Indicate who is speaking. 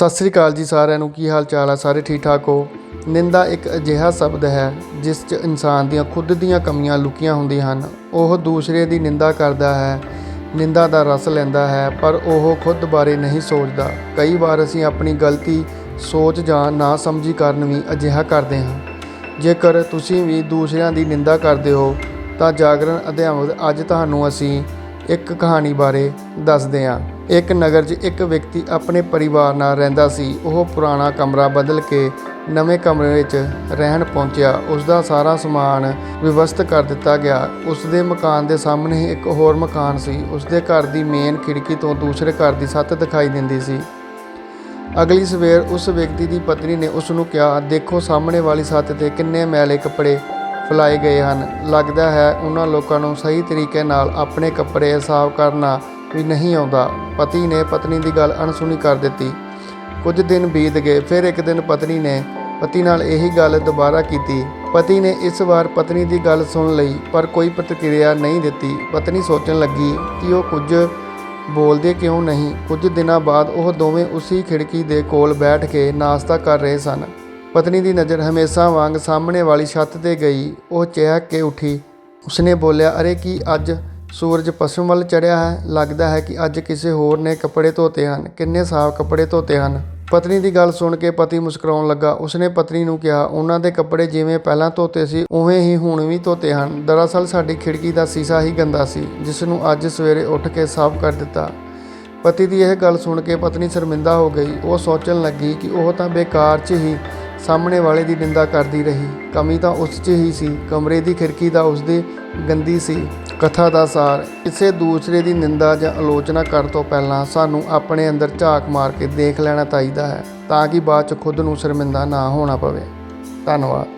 Speaker 1: ਸਤਿ ਸ੍ਰੀ ਅਕਾਲ ਜੀ ਸਾਰਿਆਂ ਨੂੰ, ਕੀ ਹਾਲ ਚਾਲ ਆ? ਸਾਰੇ ਠੀਕ ਠਾਕ ਹੋ? ਨਿੰਦਾ ਇੱਕ ਅਜਿਹਾ ਸ਼ਬਦ ਹੈ, ਜਿਸ 'ਚ ਇਨਸਾਨ ਦੀਆਂ ਖੁਦ ਦੀਆਂ ਕਮੀਆਂ ਲੁਕੀਆਂ ਹੁੰਦੀਆਂ ਹਨ। ਉਹ ਦੂਸਰੇ ਦੀ ਨਿੰਦਾ ਕਰਦਾ ਹੈ, ਨਿੰਦਾ ਦਾ ਰਸ ਲੈਂਦਾ ਹੈ, ਪਰ ਉਹ ਖੁਦ ਬਾਰੇ ਨਹੀਂ ਸੋਚਦਾ। ਕਈ ਵਾਰ ਅਸੀਂ ਆਪਣੀ ਗਲਤੀ ਸੋਚ ਜਾਂ ਨਾ ਸਮਝੀ ਕਾਰਨ ਵੀ ਅਜਿਹਾ ਕਰਦੇ ਹਾਂ। ਜੇਕਰ ਤੁਸੀਂ ਵੀ ਦੂਸਰਿਆਂ ਦੀ ਨਿੰਦਾ ਕਰਦੇ ਹੋ, ਤਾਂ ਜਾਗਰਣ ਅਧਿਆਪਕ ਅੱਜ ਤੁਹਾਨੂੰ ਅਸੀਂ ਇੱਕ ਕਹਾਣੀ ਬਾਰੇ ਦੱਸਦੇ ਹਾਂ। ਇੱਕ ਨਗਰ 'ਚ ਇੱਕ ਵਿਅਕਤੀ ਆਪਣੇ ਪਰਿਵਾਰ ਨਾਲ ਰਹਿੰਦਾ ਸੀ। ਉਹ ਪੁਰਾਣਾ ਕਮਰਾ ਬਦਲ ਕੇ ਨਵੇਂ ਕਮਰੇ ਵਿੱਚ ਰਹਿਣ ਪਹੁੰਚਿਆ। ਉਸ ਦਾ ਸਾਰਾ ਸਮਾਨ ਵਿਵਸਥਿਤ ਕਰ ਦਿੱਤਾ ਗਿਆ। ਉਸ ਦੇ ਮਕਾਨ ਦੇ ਸਾਹਮਣੇ ਹੀ ਇੱਕ ਹੋਰ ਮਕਾਨ ਸੀ। ਉਸ ਦੇ ਘਰ ਦੀ ਮੇਨ ਖਿੜਕੀ ਤੋਂ ਦੂਸਰੇ ਘਰ ਦੀ ਛੱਤ ਦਿਖਾਈ ਦਿੰਦੀ ਸੀ। ਅਗਲੀ ਸਵੇਰ ਉਸ ਵਿਅਕਤੀ ਦੀ ਪਤਨੀ ਨੇ ਉਸ ਨੂੰ ਕਿਹਾ, ਦੇਖੋ, ਸਾਹਮਣੇ ਵਾਲੀ ਛੱਤ ਤੇ ਕਿੰਨੇ ਮੈਲੇ ਕੱਪੜੇ ਫੈਲਾਏ ਗਏ ਹਨ। ਲੱਗਦਾ ਹੈ ਉਹਨਾਂ ਲੋਕਾਂ ਨੂੰ ਸਹੀ ਤਰੀਕੇ ਨਾਲ ਆਪਣੇ ਕੱਪੜੇ ਸਾਫ਼ ਕਰਨਾ ਵੀ ਨਹੀਂ ਆਉਂਦਾ। ਪਤੀ ਨੇ ਪਤਨੀ ਦੀ ਗੱਲ ਅਣਸੁਣੀ ਕਰ ਦਿੱਤੀ। ਕੁਝ ਦਿਨ ਬੀਤ ਗਏ, ਫਿਰ ਇੱਕ ਦਿਨ ਪਤਨੀ ਨੇ ਪਤੀ ਨਾਲ ਇਹੀ ਗੱਲ ਦੁਬਾਰਾ ਕੀਤੀ। ਪਤੀ ਨੇ ਇਸ ਵਾਰ ਪਤਨੀ ਦੀ ਗੱਲ ਸੁਣ ਲਈ, ਪਰ ਕੋਈ ਪ੍ਰਤੀਕਿਰਿਆ ਨਹੀਂ ਦਿੱਤੀ। ਪਤਨੀ ਸੋਚਣ ਲੱਗੀ ਕਿ ਉਹ ਕੁਝ ਬੋਲਦੇ ਕਿਉਂ ਨਹੀਂ? ਕੁਝ ਦਿਨਾਂ ਬਾਅਦ ਉਹ ਦੋਵੇਂ ਉਸੇ ਖਿੜਕੀ ਦੇ ਕੋਲ ਬੈਠ ਕੇ ਨਾਸ਼ਤਾ ਕਰ ਰਹੇ ਸਨ। ਪਤਨੀ ਦੀ ਨਜ਼ਰ ਹਮੇਸ਼ਾ ਵਾਂਗ ਸਾਹਮਣੇ ਵਾਲੀ ਛੱਤ ਤੇ ਗਈ। ਉਹ ਚਹਿਕ ਕੇ ਉੱਠੀ। ਉਸਨੇ ਬੋਲਿਆ, ਅਰੇ, ਕੀ ਅੱਜ ਸੂਰਜ ਪੱਛਮ ਵੱਲ ਚੜ੍ਹਿਆ ਹੈ, ਲੱਗਦਾ ਹੈ ਕਿ ਅੱਜ ਕਿਸੇ ਹੋਰ ਨੇ ਕੱਪੜੇ ਧੋਤੇ ਹਨ। ਕਿੰਨੇ ਸਾਫ਼ ਕੱਪੜੇ ਧੋਤੇ ਹਨ। ਪਤਨੀ ਦੀ ਗੱਲ ਸੁਣ ਕੇ ਪਤੀ ਮੁਸਕਰਾਉਣ ਲੱਗਾ। ਉਸਨੇ ਪਤਨੀ ਨੂੰ ਕਿਹਾ, ਉਹਨਾਂ ਦੇ ਕੱਪੜੇ ਜਿਵੇਂ ਪਹਿਲਾਂ ਧੋਤੇ ਸੀ, ਉਵੇਂ ਹੀ ਹੁਣ ਵੀ ਧੋਤੇ ਹਨ। ਦਰਅਸਲ ਸਾਡੀ ਖਿੜਕੀ ਦਾ ਸੀਸਾ ਹੀ ਗੰਦਾ ਸੀ, ਜਿਸ ਨੂੰ ਅੱਜ ਸਵੇਰੇ ਉੱਠ ਕੇ ਸਾਫ਼ ਕਰ ਦਿੱਤਾ। ਪਤੀ ਦੀ ਇਹ ਗੱਲ ਸੁਣ ਕੇ ਪਤਨੀ ਸ਼ਰਮਿੰਦਾ ਹੋ ਗਈ। ਉਹ ਸੋਚਣ ਲੱਗੀ ਕਿ ਉਹ ਤਾਂ ਬੇਕਾਰ 'ਚ ਹੀ ਸਾਹਮਣੇ ਵਾਲੇ ਦੀ ਨਿੰਦਾ ਕਰਦੀ ਰਹੀ। ਕਮੀ ਤਾਂ ਉਸ 'ਚ ਹੀ ਸੀ। ਕਮਰੇ ਦੀ ਖਿੜਕੀ ਦਾ ਉਸਦੀ ਗੰਦੀ ਸੀ। ਕਥਾ ਦਾ ਸਾਰ। ਕਿਸੇ ਦੂਸਰੇ ਦੀ ਨਿੰਦਾ ਜਾਂ ਆਲੋਚਨਾ ਕਰਨ ਤੋਂ ਪਹਿਲਾਂ ਸਾਨੂੰ ਆਪਣੇ ਅੰਦਰ ਝਾਕ ਮਾਰ ਕੇ ਦੇਖ ਲੈਣਾ ਚਾਹੀਦਾ ਹੈ, ਤਾਂ ਕਿ ਬਾਅਦ 'ਚ ਖੁਦ ਨੂੰ ਸ਼ਰਮਿੰਦਾ ਨਾ ਹੋਣਾ ਪਵੇ। ਧੰਨਵਾਦ।